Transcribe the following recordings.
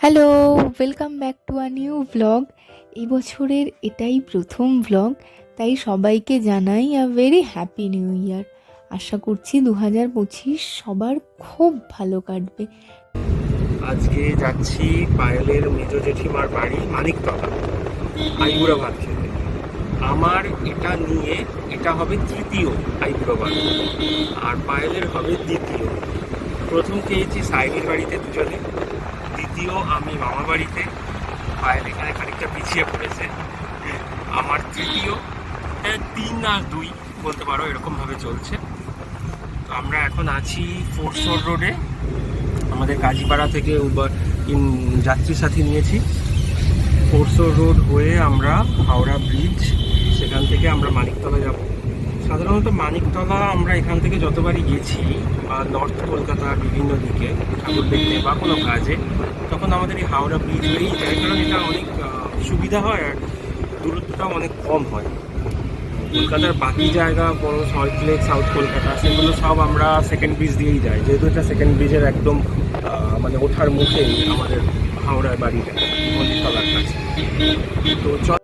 Hello welcome back to a new blog এই বছরের এটাই প্রথম ব্লগ তাই সবাইকে জানাই a very happy new year আশা করছি দু হাজার পঁচিশ সবার খুব ভালো কাটবে। আজকে যাচ্ছি পায়েলের মেজ জেঠিমার বাড়ি মানিকতলা আইবুড়া ভাত খেতে। আমার এটা নিয়ে এটা হবে তৃতীয় আইবুড়া ভাত আর পায়েলের হবে দ্বিতীয়। প্রথম খেয়েছি সাইনির বাড়িতে দুজনে। দ্বিতীয় আমি মামা বাড়িতে পায়েল এখানে খানিকটা পিছিয়ে পড়েছে, আমার তৃতীয় তিন আর দুই বলতে পারো এরকমভাবে চলছে। তো আমরা এখন আছি ফোর্সোর রোডে, আমাদের কাজীপাড়া থেকে উবার যাত্রী সাথী নিয়েছি। ফোরসো রোড হয়ে আমরা হাওড়া ব্রিজ, সেখান থেকে আমরা মানিকতলা যাব। সাধারণত মানিকতলা আমরা এখান থেকে যতবারই গেছি বা নর্থ কলকাতার বিভিন্ন দিকে ঠাকুর দেখতে বা কোনো কাজে তখন আমাদের এই হাওড়া ব্রিজ হয়েই যায় কারণ এটা অনেক সুবিধা হয় আর দূরত্বটাও অনেক কম হয়। কলকাতার বাকি জায়গা বড় সল্ট লেক সাউথ কলকাতা সেগুলো সব আমরা সেকেন্ড ব্রিজ দিয়েই যাই যেহেতু এটা সেকেন্ড ব্রিজের একদম মানে ওঠার মুখেই আমাদের হাওড়ার বাড়িটা মন্দিরতলার কাছে। তো চল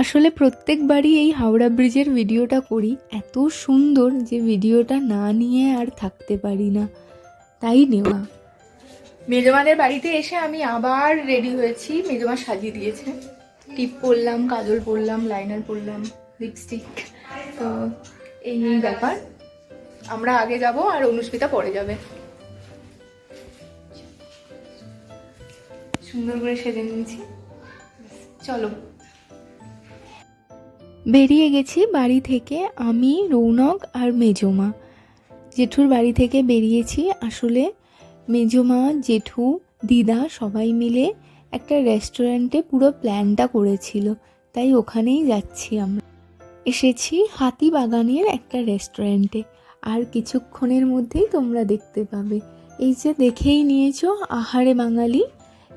আসলে প্রত্যেকবারই এই হাওড়া ব্রিজের ভিডিওটা করি। এত সুন্দর যে ভিডিওটা না নিয়ে আর থাকতে পারি না। তাই নেওয়া। মেজমানের বাড়িতে এসে আমি আবার রেডি হয়েছি। মেজমা সাজিয়ে দিয়েছে। টিপ পরলাম, কাজল পরলাম লাইনার পরলাম লিপস্টিক তো এই ব্যাপার। আমরা আগে যাব আর অনুষ্মিতা পরে যাবে। সুন্দর করে সেজে নিয়েছি। চলো। বেরিয়ে গেছি বাড়ি থেকে আমি, রৌনক আর মেজমা। জেঠুর বাড়ি থেকে বেরিয়েছি। আসলে মেজমা, জেঠু, দিদা সবাই মিলে একটা রেস্টুরেন্টে পুরো প্ল্যানটা করেছিল। তাই ওখানেই যাচ্ছি আমরা। এসেছি হাতিবাগানের একটা রেস্টুরেন্টে। আর কিছুক্ষণের মধ্যেই তোমরা দেখতে পাবে। এই যে দেখেই নিয়েছো আহারে বাঙালি,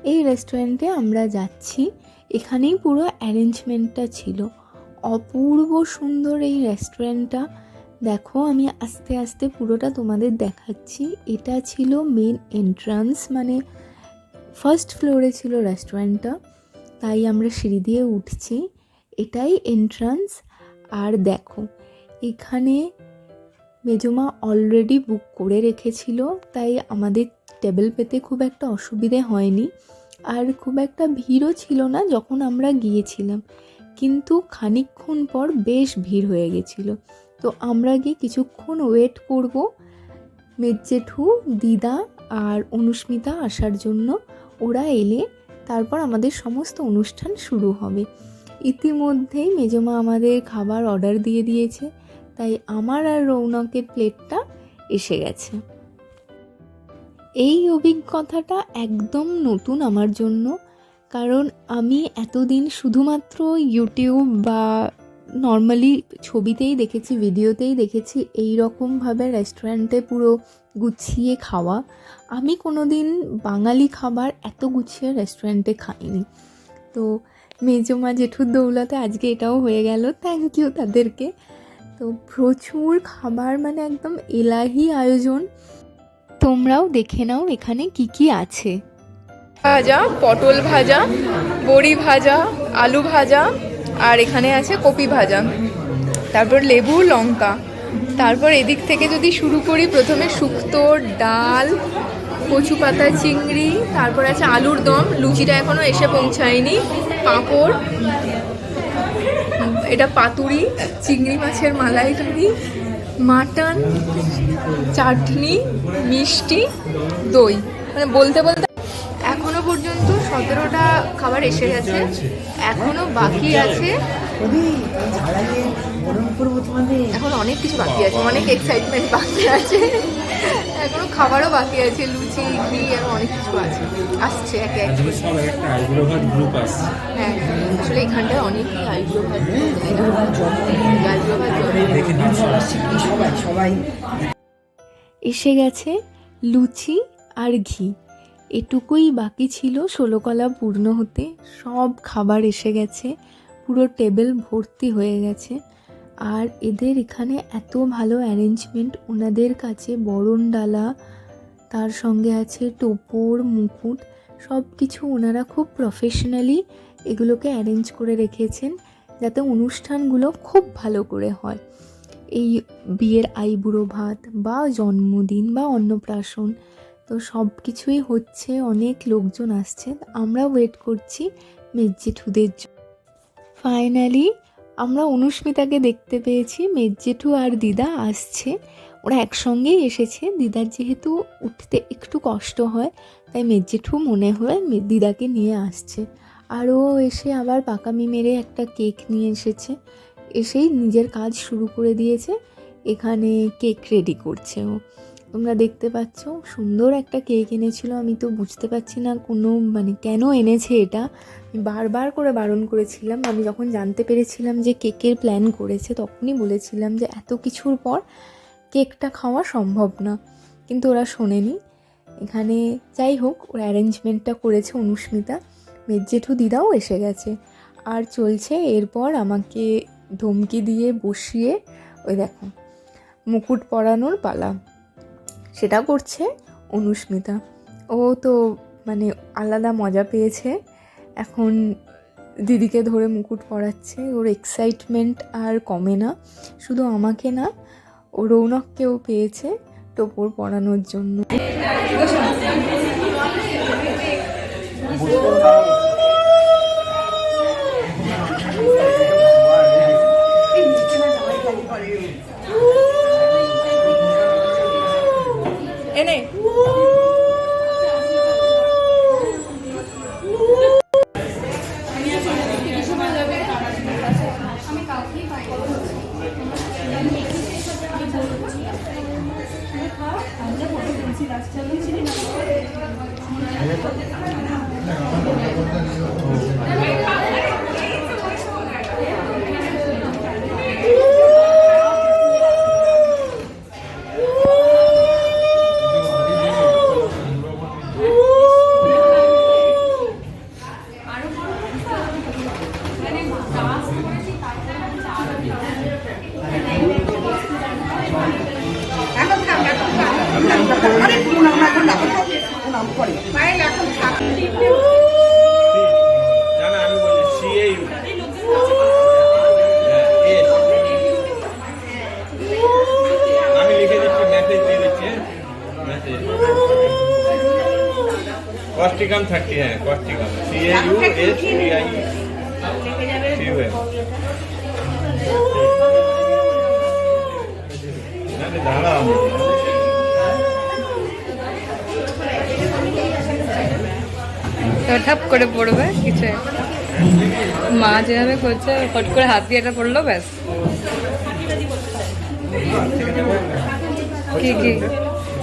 এই রেস্টুরেন্টে আমরা যাচ্ছি। এখানেই পুরো অ্যারেঞ্জমেন্টটা ছিল। অপূর্ব সুন্দর এই রেস্টুরেন্টটা দেখো, আমি আস্তে আস্তে পুরোটা তোমাদের দেখাচ্ছি। এটা ছিল মেন এন্ট্রান্স মানে ফার্স্ট ফ্লোরে ছিল রেস্টুরেন্টটা তাই আমরা সিঁড়ি দিয়ে উঠছি। এটাই এন্ট্রান্স আর দেখো, এখানে মেজমা অলরেডি বুক করে রেখেছিল। তাই আমাদের টেবিল পেতে খুব একটা অসুবিধে হয়নি। আর খুব একটা ভিড়ও ছিল না যখন আমরা গিয়েছিলাম। কিন্তু খানিকক্ষণ পর বেশ ভিড় হয়ে গেছিল। তো আমরা গিয়ে কিছুক্ষণ ওয়েট করব। মেজেঠু দিদা আর অনুস্মিতা আসার জন্য ওরা এলে তারপর আমাদের সমস্ত অনুষ্ঠান শুরু হবে। ইতিমধ্যেই মেজমা আমাদের খাবার অর্ডার দিয়ে দিয়েছে, তাই আমার আর রৌনকের প্লেটটা এসে গেছে। এই অভিজ্ঞতাটা একদম নতুন আমার জন্য। কারণ আমি এতদিন শুধুমাত্র ইউটিউব বা নর্মালি ছবিতেই দেখেছি ভিডিওতেই দেখেছি এই রকমভাবে রেস্টুরেন্টে পুরো গুছিয়ে খাওয়া। আমি কোনো দিন বাঙালি খাবার এত গুছিয়ে রেস্টুরেন্টে খাইনি। তো মেজমা জেঠুর দৌলতে আজকে এটাও হয়ে গেল থ্যাংক ইউ তাদেরকে। তো প্রচুর খাবার মানে একদম এলাহি আয়োজন। তোমরাও দেখে নাও এখানে কি কি আছে। ভাজা, পটল ভাজা, বড়ি ভাজা, আলু ভাজা, আর এখানে আছে কপি ভাজা। তারপর লেবু, লঙ্কা। তারপর এদিক থেকে যদি শুরু করি, প্রথমে শুক্তো, ডাল, কচু পাতা, চিংড়ি, তারপর আছে আলুর দম। লুচিটা এখনও এসে পৌঁছায়নি। পাঁপড়, এটা পাতুরি, চিংড়ি মাছের মালাইকারি, মাটন, চাটনি, মিষ্টি, দই। মানে বলতে বলতে সতেরোটা খাবার এসে গেছে এখনও বাকি আছে। এখন অনেক কিছু বাকি আছে অনেক এক্সাইটমেন্ট বাকি আছে। এখনও খাবারও বাকি আছে লুচি ঘি আর অনেক কিছু আছে। আসছে একে হ্যাঁ আসলে এখানটায় অনেকই আইব্রো ভাত আইব্রো ভাত জন্মদিন। দেখে নাও সবাই এসে গেছে লুচি আর ঘি। এটুকুই বাকি ছিল ষোলোকলা পূর্ণ হতে। সব খাবার এসে গেছে, পুরো টেবিল ভর্তি হয়ে গেছে। আর এদের এখানে এত ভালো অ্যারেঞ্জমেন্ট ওনাদের কাছে বরণ ডালা, তার সঙ্গে আছে টোপর, মুকুট সব কিছু ওনারা খুব প্রফেশনালি এগুলোকে অ্যারেঞ্জ করে রেখেছেন যাতে অনুষ্ঠানগুলো খুব ভালো করে হয়। এই বিয়ের আইবুড়ো ভাত বা জন্মদিন বা অন্নপ্রাশন তো সব কিছুই হচ্ছে, অনেক লোকজন আসছে। আমরা ওয়েট করছি মেজ্জেঠুদের জন্য ফাইনালি আমরা অনুস্মিতাকে দেখতে পেয়েছি। মেজ্জেঠু আর দিদা আসছে। ওরা একসঙ্গেই এসেছে। দিদার যেহেতু উঠতে একটু কষ্ট হয়, তাই মেজ্জেঠু মনে হয় দিদাকে নিয়ে আসছে। আর ও এসে আবার পাকামি মেরে একটা কেক নিয়ে এসেছে। এসেই নিজের কাজ শুরু করে দিয়েছে। এখানে কেক রেডি করছে ও। তোমরা দেখতে পাচ্ছ, সুন্দর একটা কেক এনেছিল। আমি তো বুঝতে পারছি না কোনো মানে কেন এনেছে এটা। আমি বারবার করে বারণ করেছিলাম। আমি যখন জানতে পেরেছিলাম যে কেকের প্ল্যান করেছে, তখনই বলেছিলাম যে এত কিছুর পর কেকটা খাওয়া সম্ভব না। কিন্তু ওরা শোনেনি। এখানে যাই হোক, ওর অ্যারেঞ্জমেন্টটা করেছে অনুস্মিতা। মেজ্জেঠু দিদাও এসে গেছে। আর চলছে এরপর আমাকে ধমকি দিয়ে বসিয়ে, ওই দেখো, মুকুট পরানোর পালা। সেটা করছে অনুস্মিতা। ও তো মানে আলাদা মজা পেয়েছে। এখন দিদিকে ধরে মুকুট পরাচ্ছে। ওর এক্সাইটমেন্ট আর কমে না। শুধু আমাকে না, ও রৌনককেও পেয়েছে টোপর পরানোর জন্য। না না আমি বলছি সিএইউ আমি লিখে দিচ্ছি মেসেজ দিয়ে দিচ্ছি মেসেজ কস্টিকাম হ্যাঁ causticum C A U S T I C U না রে, দাঁড়াও ঠাপ করে পড়বে, কিছু। মা যেভাবে করছে, ফট করে হাত দিয়ে এটা পড়ল, ব্যাস। কি কি?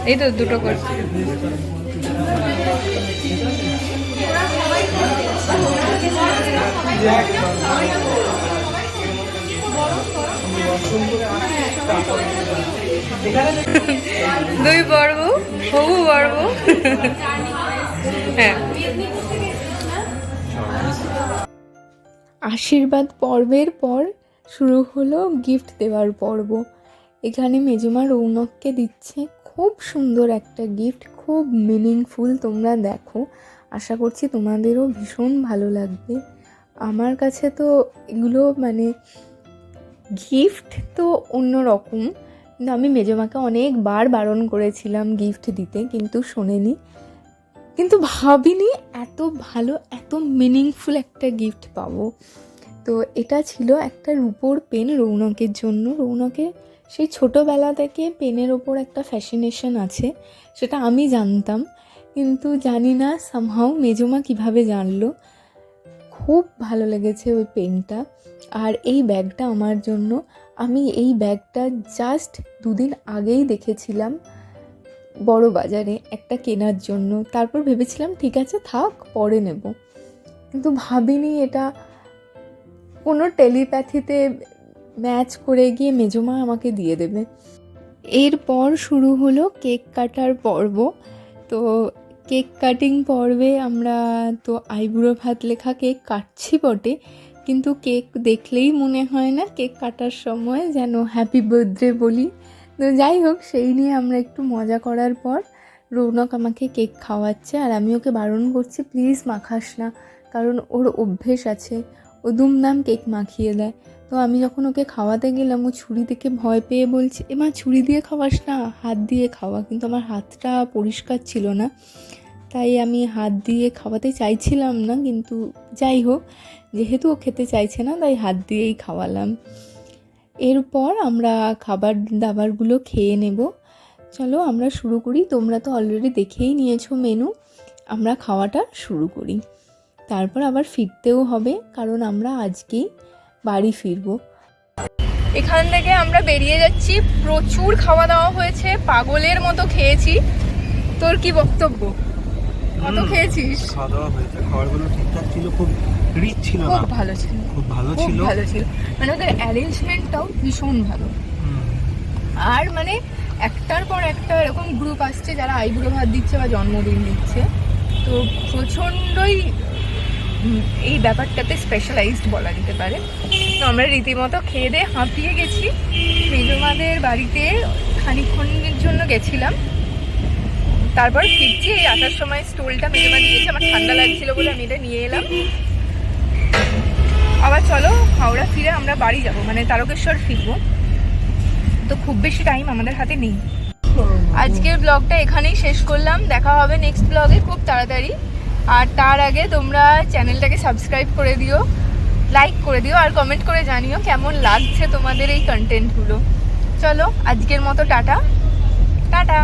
এই তো দুটো করছি। দুই পর্ব হবু পর্ব হ্যাঁ। আশীর্বাদ পর্বের পর শুরু হলো গিফট দেওয়ার পর্ব। এখানে মেজমা রৌনককে দিচ্ছে খুব সুন্দর একটা গিফট খুব মিনিংফুল তোমরা দেখো। আশা করছি তোমাদেরও ভীষণ ভালো লাগবে। আমার কাছে তো এগুলো মানে গিফট তো অন্য রকম। কিন্তু আমি মেজমাকে অনেকবার বারণ করেছিলাম গিফট দিতে, কিন্তু শোনেনি। কিন্তু ভাবিনি এত ভালো, এত মিনিংফুল একটা গিফট পাবো। তো এটা ছিল একটা রূপোর পেন রৌনকের জন্য। রৌনকের সেই ছোটোবেলা থেকে পেনের ওপর একটা ফ্যাসিনেশন আছে, সেটা আমি জানতাম। কিন্তু জানি না সামহাও মেজমা কীভাবে জানলো। খুব ভালো লেগেছে ওই পেনটা আর এই ব্যাগটা আমার জন্য। আমি এই ব্যাগটা জাস্ট দুদিন আগেই দেখেছিলাম। বড় বাজারে একটা কেনার জন্য। তারপর ভেবেছিলাম, ঠিক আছে, থাক, পরে নেব। কিন্তু ভাবিনি এটা কোনো টেলিপ্যাথিতে ম্যাচ করে গিয়ে মেজমা আমাকে দিয়ে দেবে। এরপর শুরু হলো কেক কাটার পর্ব। তো কেক কাটিং পর্বে আমরা তো আইবুড়ো ভাত লেখা কেক কাটছি বটে, কিন্তু কেক দেখলেই মনে হয় না কেক কাটার সময় যেন হ্যাপি বার্থডে বলি। তো যাই হোক, সেই নিয়ে আমরা একটু মজা করার পর রৌনক আমাকে কেক খাওয়াচ্ছে আর আমি ওকে বারণ করছি, প্লিজ মাখাস না, কারণ ওর অভ্যেস আছে, ও দুমদাম কেক মাখিয়ে দেয়। তো আমি যখন ওকে খাওয়াতে গেলাম, ও ছুরি দেখে ভয় পেয়ে বলছে এমা ছুরি দিয়ে খাওয়াস না, হাত দিয়ে খাওয়া। কিন্তু আমার হাতটা পরিষ্কার ছিল না, তাই আমি হাত দিয়ে খাওয়াতে চাইছিলাম না, কিন্তু যাই হোক, যেহেতু ও খেতে চাইছে না, তাই হাত দিয়েই খাওয়ালাম। এরপর আমরা খাবার দাবারগুলো খেয়ে নেব। চলো আমরা শুরু করি। তোমরা তো অলরেডি দেখেই নিয়েছো মেনু আমরা খাওয়াটা শুরু করি। তারপর আবার ফিরতেও হবে, কারণ আমরা আজকেই বাড়ি ফিরবো। এখান থেকে আমরা বেরিয়ে যাচ্ছি। প্রচুর খাওয়া দাওয়া হয়েছে, পাগলের মতো খেয়েছি। তোর কি বক্তব্য? কত খেয়েছিস? খাওয়া দাওয়া হয়েছে খাবারগুলো ঠিকঠাক ছিল খুব রিচ ছিল না। খুব ভালো ছিল। খুব ভালো ছিল। ভালো ছিল। মানে ওদের অ্যারেঞ্জমেন্টটাও ভীষণ ভালো। আর মানে একটার পর একটা এরকম গ্রুপ আসছে যারা আইবুড়ো ভাত দিচ্ছে বা জন্মদিন দিচ্ছে। তো প্রচণ্ডই এই ব্যাপারটাতে স্পেশালাইজড বলা যেতে পারে। তো আমরা রীতিমতো খেয়ে দিয়ে হাঁপিয়ে গেছি। মেজমাদের বাড়িতে খানিক্ষণের জন্য গেছিলাম। তারপর ফিরছি, এই আসার সময় স্টোলটা মেজমা দিয়েছে, আমার ঠান্ডা লাগছিল বলে আমি এটা নিয়ে এলাম। আবার চলো হাওড়া ফিরে আমরা বাড়ি যাব মানে তারকেশ্বর ফিরবো। তো খুব বেশি টাইম আমাদের হাতে নেই। আজকের ব্লগটা এখানেই শেষ করলাম, দেখা হবে নেক্সট ব্লগে খুব তাড়াতাড়ি। আর তার আগে তোমরা চ্যানেলটাকে সাবস্ক্রাইব করে দিও লাইক করে দিও, আর কমেন্ট করে জানিও কেমন লাগছে তোমাদের এই কন্টেন্টগুলো চলো, আজকের মতো টাটা। টাটা।